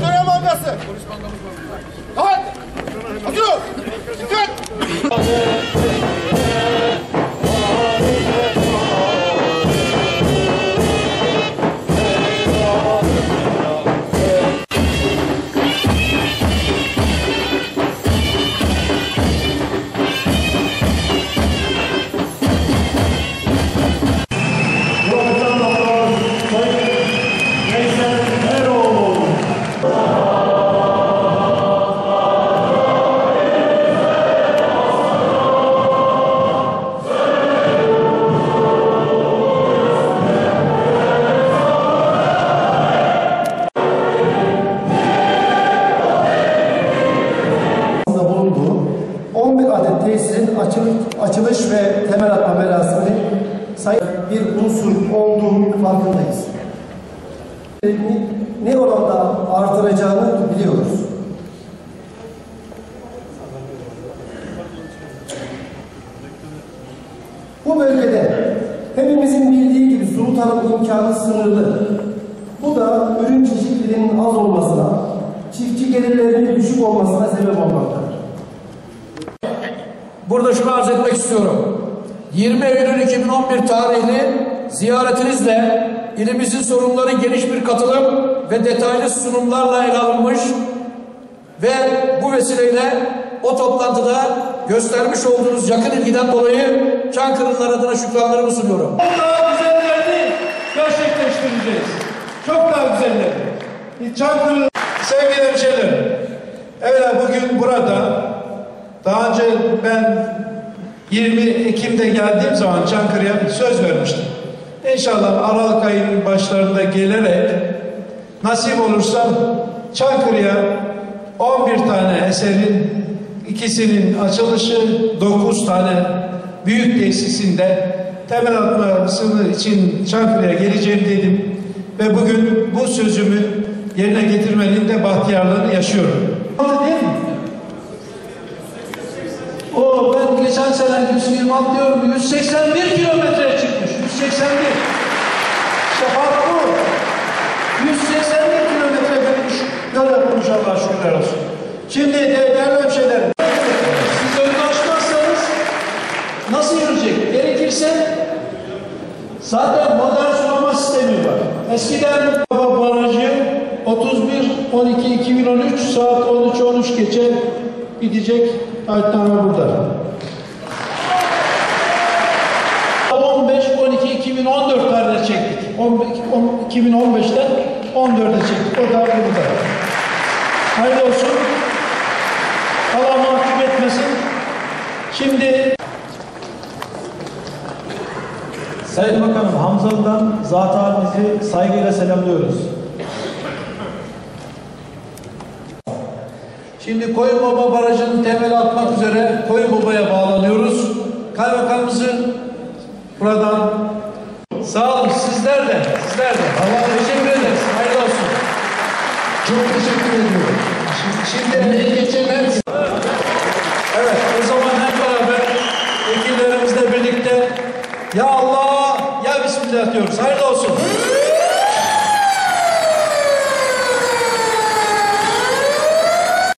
Tören bankası. Evet. Hazır ol. Dikkat. 11 adet tesisin açılış, açılış ve temel atma merasimini sayı bir unsur olduğu farkındayız. Ne oranda artıracağını biliyoruz. Bu bölgede hepimizin bildiği gibi sulu tarım imkanı sınırlı. Burada şunu arz etmek istiyorum. 20 Eylül 2011 tarihli ziyaretinizle ilimizin sorunları geniş bir katılım ve detaylı sunumlarla ele alınmış ve bu vesileyle o toplantıda göstermiş olduğunuz yakın ilgiden dolayı Çankırılılar adına şükranlarımı sunuyorum. Çok daha güzellerini gerçekleştireceğiz. Çok daha güzellerini. Çankırı sevgili hemşehrilerim. Evet bugün burada daha önce ben 20 Ekim'de geldiğim zaman Çankırı'ya söz vermiştim. İnşallah Aralık ayının başlarında gelerek nasip olursa Çankırı'ya 11 tane eserin ikisinin açılışı 9 tane büyük tesisinde temel atmasını için Çankırı'ya geleceğim dedim. Ve bugün bu sözümü yerine getirmenin de bahtiyarlığını yaşıyorum. Değil mi? O ben geçen sene 126 diyorum 181 kilometre çıkmış. 181. İşte fark bu. 181 kilometre dönmüş. Yol yapılmış şükürler olsun. Şimdi de, değerli hemşehrilerim. Siz önünü nasıl yürüyecek? Gerekirse zaten modern sulama sistemi var. Eskiden Barajı 31 12 2013 saat 13 13 geçe gidecek. Kayıtname burada. 15 12 2014 tarihinde çektik. 2015'ten 14'e çektik. O da burada. Hayırlı olsun. Allah mahcup etmesin. Şimdi Sayın Bakanım Hamzalı'dan zat halinizi saygıyla selamlıyoruz. Şimdi Koyun Baba Barajı'nın temeli atmak üzere Koyun Baba'ya bağlanıyoruz. Kaymakamımızın buradan sağ olun sizler de sizler de. Allah teşekkür ederiz. Hayırlı olsun. Çok teşekkür ediyorum. Şimdi, şimdi geçelim. Evet o zaman hep beraber vekillerimizle birlikte Ya Allah ya Bismillah diyoruz. Hayırlı olsun.